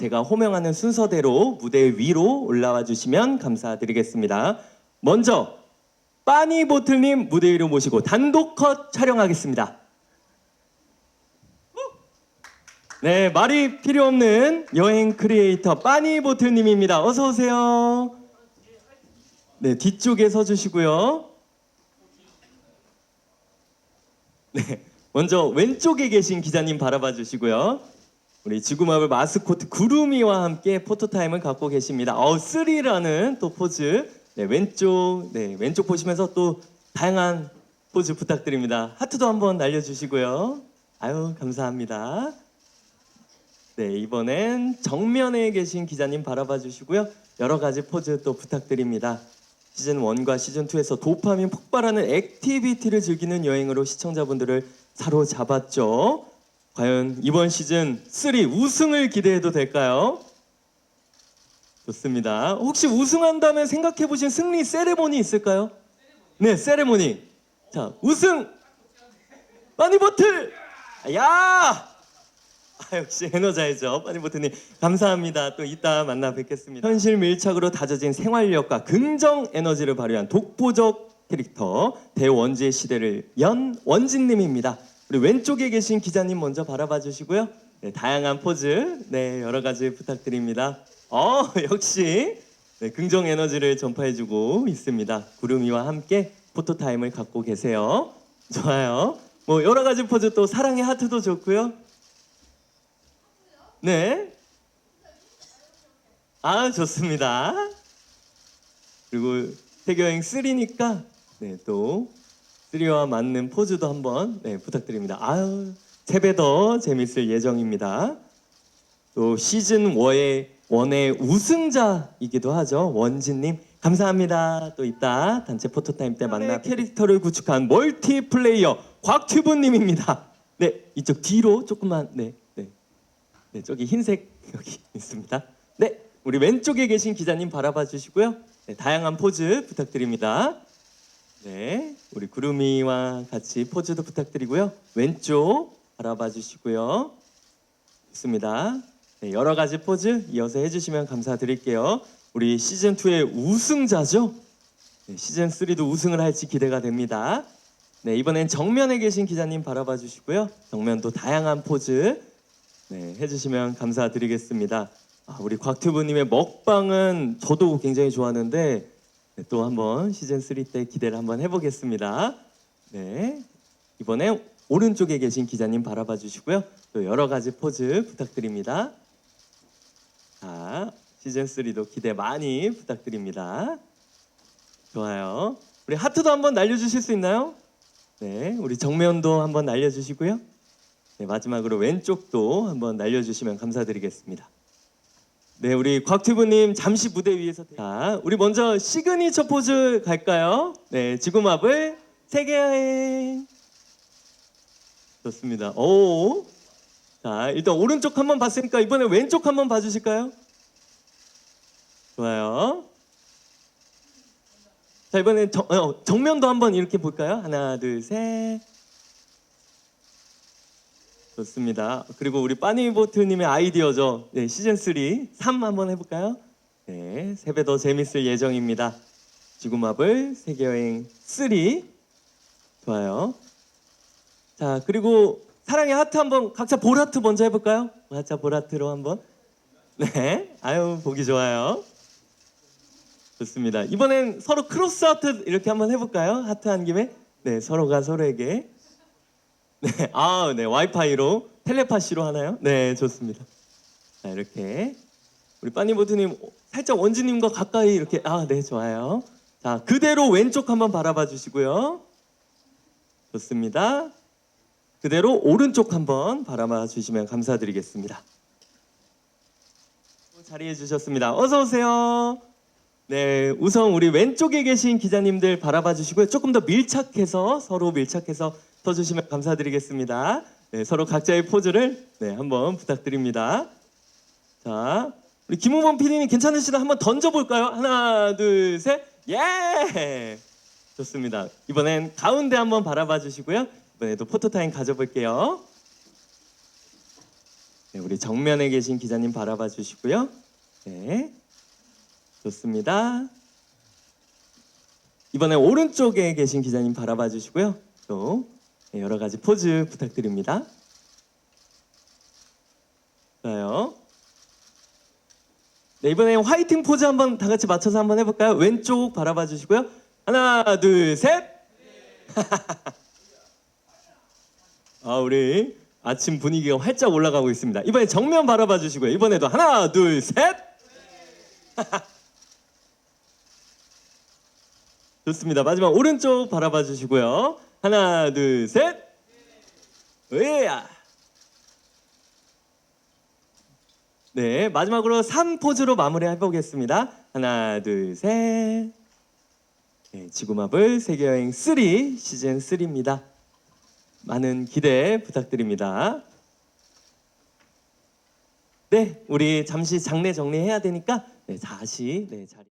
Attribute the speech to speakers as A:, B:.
A: 제가 호명하는 순서대로 무대 위로 올라와 주시면 감사드리겠습니다. 먼저 빠니보틀님 무대 위로 모시고 단독 컷 촬영하겠습니다. 네, 말이 필요 없는 여행 크리에이터 빠니보틀님입니다. 어서 오세요. 네, 뒤쪽에 서 주시고요. 네, 먼저 왼쪽에 계신 기자님 바라봐 주시고요. 우리 지구마블 마스코트 구름이와 함께 포토타임을 갖고 계십니다. 어, 쓰리라는 또 포즈. 네, 왼쪽, 네, 왼쪽 보시면서 또 다양한 포즈 부탁드립니다. 하트도 한번 날려주시고요. 아유, 감사합니다. 네, 이번엔 정면에 계신 기자님 바라봐 주시고요. 여러 가지 포즈 또 부탁드립니다. 시즌 1과 시즌 2에서 도파민 폭발하는 액티비티를 즐기는 여행으로 시청자분들을 사로잡았죠. 과연 이번 시즌 3 우승을 기대해도 될까요? 좋습니다. 혹시 우승한다면 생각해 보신 승리 세레모니 있을까요? 네, 세레모니. 자, 우승 빠니보틀. 야! 아, 역시 에너자이저 빠니보트님 감사합니다. 또 이따 만나 뵙겠습니다. 현실 밀착으로 다져진 생활력과 긍정 에너지를 발휘한 독보적 캐릭터 대원지의 시대를 연 원진님입니다. 우리 왼쪽에 계신 기자님 먼저 바라봐 주시고요. 네, 다양한 포즈 네 여러 가지 부탁드립니다. 어 역시 네, 긍정 에너지를 전파해주고 있습니다. 구름이와 함께 포토 타임을 갖고 계세요. 좋아요. 뭐 여러 가지 포즈 또 사랑의 하트도 좋고요. 네. 아, 좋습니다. 그리고 세계여행 3니까 네, 또 3와 맞는 포즈도 한번 네, 부탁드립니다. 아유, 세배 더 재밌을 예정입니다. 또 시즌 1의 원의 우승자이기도 하죠. 원진님 감사합니다. 또 이따 단체 포토타임 때 만나 캐릭터를 구축한 멀티플레이어 곽튜브님입니다. 네 이쪽 뒤로 조금만 네 네. 네 저기 흰색 여기 있습니다. 네 우리 왼쪽에 계신 기자님 바라봐 주시고요. 네, 다양한 포즈 부탁드립니다. 네 우리 구름이와 같이 포즈도 부탁드리고요. 왼쪽 바라봐 주시고요. 좋습니다. 네, 여러 가지 포즈 이어서 해주시면 감사드릴게요. 우리 시즌 2의 우승자죠. 네, 시즌 3도 우승을 할지 기대가 됩니다. 네, 이번엔 정면에 계신 기자님 바라봐 주시고요. 정면도 다양한 포즈 네, 해주시면 감사드리겠습니다. 아, 우리 곽튜브님의 먹방은 저도 굉장히 좋아하는데 네, 또 한번 시즌 3 때 기대를 한번 해보겠습니다. 네, 이번에 오른쪽에 계신 기자님 바라봐 주시고요. 또 여러 가지 포즈 부탁드립니다. 자, 시즌 3도 기대 많이 부탁드립니다. 좋아요. 우리 하트도 한번 날려주실 수 있나요? 네, 우리 정면도 한번 날려주시고요. 네, 마지막으로 왼쪽도 한번 날려주시면 감사드리겠습니다. 네, 우리 곽튜브님 잠시 무대 위에서 자, 우리 먼저 시그니처 포즈 갈까요? 네, 지구마블 세계여행 좋습니다. 오, 자 일단 오른쪽 한번 봤으니까 이번에 왼쪽 한번 봐주실까요? 좋아요. 자 이번엔 정, 어, 정면도 한번 이렇게 볼까요? 하나, 둘, 셋. 좋습니다. 그리고 우리 빠니보트님의 아이디어죠. 네, 시즌 3, 3 한번 해볼까요? 네, 세배 더 재밌을 예정입니다. 지구마블 세계여행 3 좋아요. 자 그리고 사랑의 하트 한번 각자 볼하트 먼저 해볼까요? 각자 볼하트로 한번. 네, 아유 보기 좋아요. 좋습니다. 이번엔 서로 크로스 하트 이렇게 한번 해볼까요? 하트 한 김에 네 서로가 서로에게 네, 아, 네 와이파이로 텔레파시로 하나요? 네, 좋습니다. 자 이렇게 우리 빠니보드님 살짝 원지님과 가까이 이렇게 아, 네 좋아요. 자 그대로 왼쪽 한번 바라봐 주시고요. 좋습니다. 그대로 오른쪽 한번 바라봐 주시면 감사드리겠습니다. 자리해 주셨습니다. 어서 오세요. 네, 우선 우리 왼쪽에 계신 기자님들 바라봐 주시고요. 조금 더 밀착해서 서로 밀착해서 서 주시면 감사드리겠습니다. 네, 서로 각자의 포즈를 네, 한번 부탁드립니다. 자, 우리 김우범 PD님 괜찮으시다 한번 던져 볼까요? 하나, 둘, 셋. 예! 좋습니다. 이번엔 가운데 한번 바라봐 주시고요. 이번에도 포토타임 가져볼게요. 네, 네, 우리 정면에 계신 기자님 바라봐 주시고요. 네, 좋습니다. 이번에 오른쪽에 계신 기자님 바라봐 주시고요. 또 네, 여러 가지 포즈 부탁드립니다. 좋아요. 네, 이번에 화이팅 포즈 한번 다 같이 맞춰서 한번 해볼까요? 왼쪽 바라봐 주시고요. 하나, 둘, 셋. 아, 우리 아침 분위기가 활짝 올라가고 있습니다. 이번에 정면 바라봐 주시고요. 이번에도 하나, 둘, 셋. 좋습니다. 마지막 오른쪽 바라봐 주시고요. 하나, 둘, 셋. 으야. 네, 마지막으로 3 포즈로 마무리 해 보겠습니다. 하나, 둘, 셋. 네, 지구마블 세계여행 3 시즌 3입니다. 많은 기대 부탁드립니다. 네, 우리 잠시 장례 정리해야 되니까 네, 다시 네, 자리.